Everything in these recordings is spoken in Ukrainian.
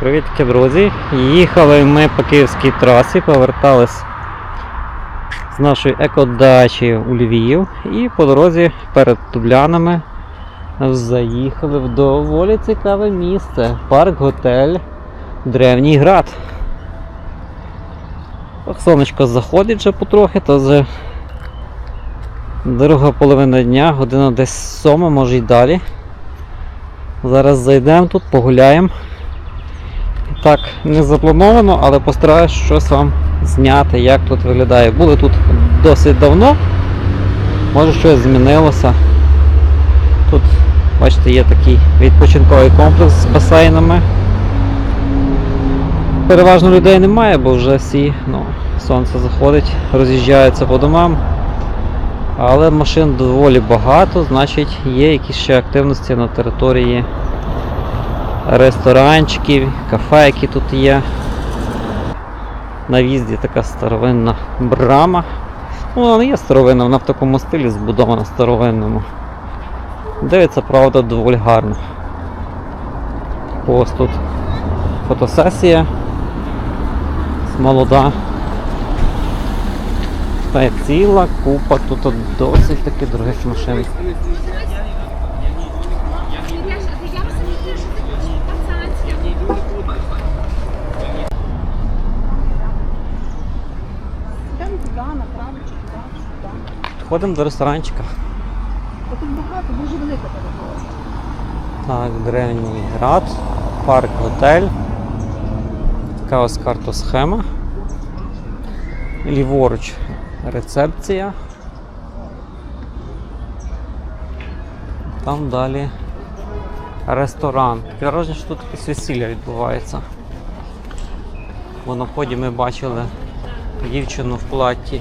Привітки, друзі! Їхали ми по київській трасі, повертались з нашої екодачі у Львів і по дорозі перед Тублянами заїхали в доволі цікаве місце. Парк-готель Древній Град. Сонечко заходить вже потрохи, то вже друга половина дня, година десь сома, може й далі. Зараз зайдемо тут, погуляємо. Так, не заплановано, але постараюсь щось вам зняти, як тут виглядає. Були тут досить давно, може щось змінилося. Тут, бачите, є такий відпочинковий комплекс з басейнами. Переважно людей немає, бо вже всі, ну, сонце заходить, роз'їжджаються по домам. Але машин доволі багато, значить є якісь ще активності на території ресторанчиків, кафе, які тут є. На в'їзді така старовинна брама. Ну, вона не є старовинна, вона в такому стилі збудована старовинному. Дивиться, правда, доволі гарно. Ось тут фотосесія. Молода. Та ціла купа тут досить таки дорогих машин. Ходимо до ресторанчика. Тут багато, дуже велика територія. Так, древній град, парк готель. Така ось картосхема. Ліворуч рецепція. Там далі ресторан. Таке враження, що тут якесь весілля відбувається. Бо на вході ми бачили дівчину в платі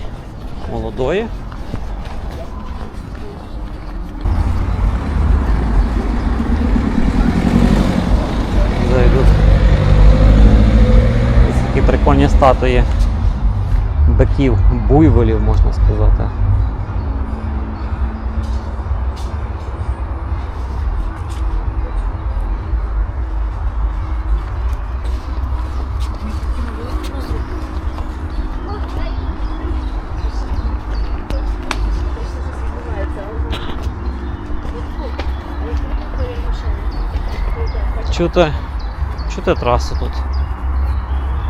молодої. Зайдуть. Ось Такі прикольні статуї биків, буйволів, можна сказати. Чути, чути трасу тут.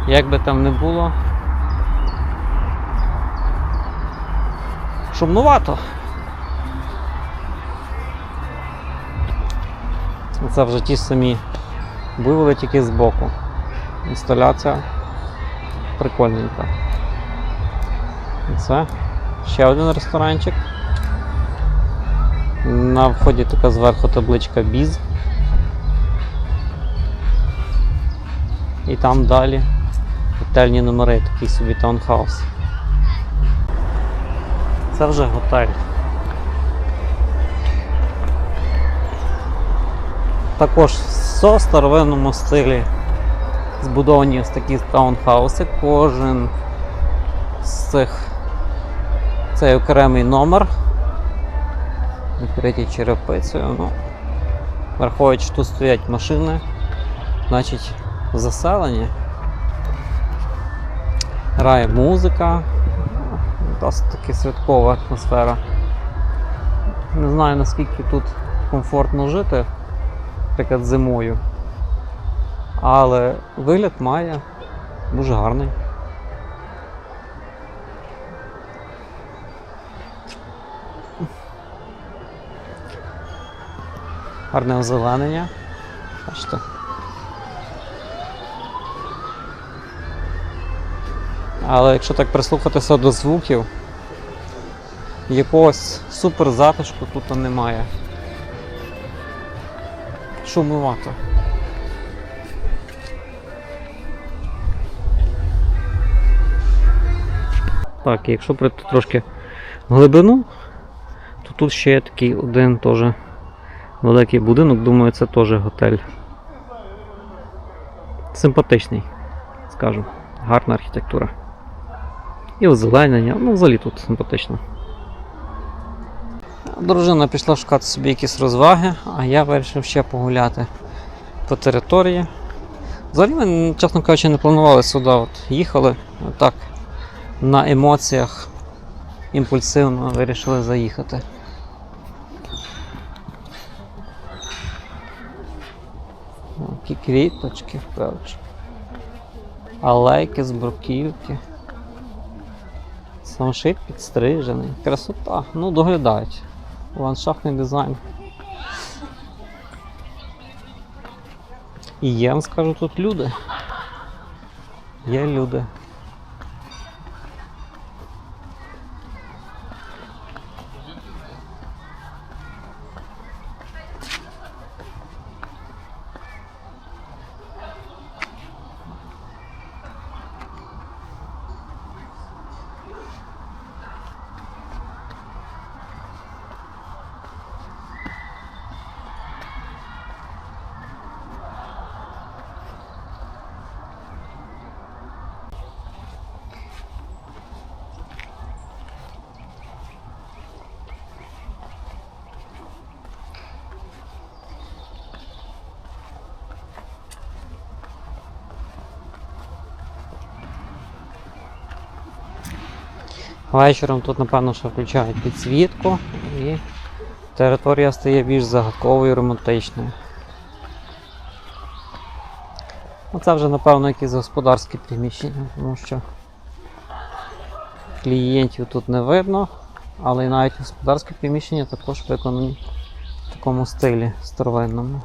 Як би там не було. Шумнувато. Це вже ті самі буйволи тільки збоку. Інсталяція прикольненька. І Це ще один ресторанчик. На вході така зверху табличка Біз. І там далі готельні номери, такий собі таунхаус. Це вже готель. Також в старовинному стилі збудовані ось такі таунхауси. Кожен з цих цей окремий номер. Накриті черепицею. Ну, враховуючи, що тут стоять машини, значить заселені. Грає музика. Досить таки святкова атмосфера. Не знаю наскільки тут комфортно жити, наприклад, зимою. Але вигляд має дуже гарний. Гарне озеленення. Бачите. Але якщо так прислухатися до звуків, якогось супер затишку тут немає. Шумувато. Так, якщо прийти трошки глибину, то тут ще є такий один теж великий будинок, думаю, це теж готель. Симпатичний, скажу. Гарна архітектура. І озеленення, ну взагалі тут симпатично. Дружина пішла шукати собі якісь розваги, а я вирішив ще погуляти по території. Взагалі ми, чесно кажучи, не планували сюди. От їхали так на емоціях імпульсивно вирішили заїхати. Які квіточки, коротше. Алейки з бруківки. Самшит підстрижений. Красота. Ну, доглядають. Ландшафтний дизайн. І я вам скажу, тут люди. Є люди. Вечором тут, напевно, що включають підсвітку і територія стає більш загадковою і романтичною. Ну, Це вже, напевно, якісь господарські приміщення, тому що клієнтів тут не видно, але і навіть господарські приміщення також виконані в такому стилі старовинному.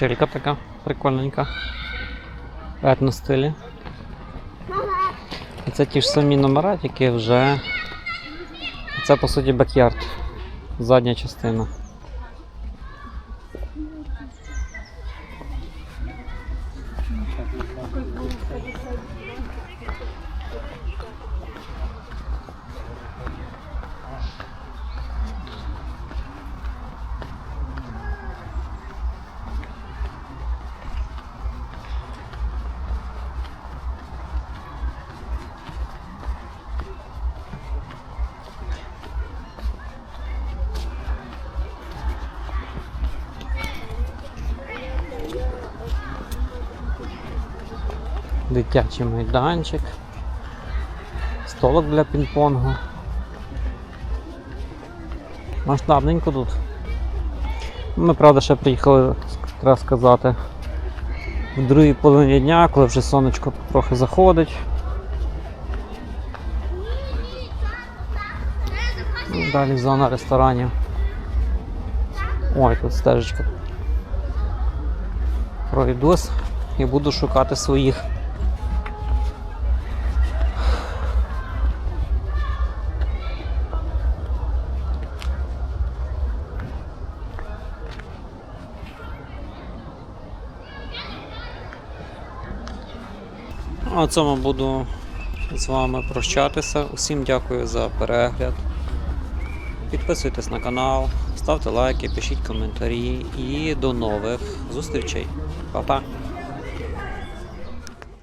Печелька така прикольненька. Етно стилі. І це ті ж самі номера, тільки вже. Це по суті бекярд. Задня частина. Дитячий майданчик. Столик для пінг-понгу. Масштабненько тут. Ми, правда, ще приїхали, треба сказати, в другій половині дня, коли вже сонечко трохи заходить. Далі зона ресторанів. Ой, тут стежечка. Пройдусь і буду шукати своїх. На цьому буду з вами прощатися. Усім дякую за перегляд. Підписуйтесь на канал, ставте лайки, пишіть коментарі і до нових зустрічей. Па-па!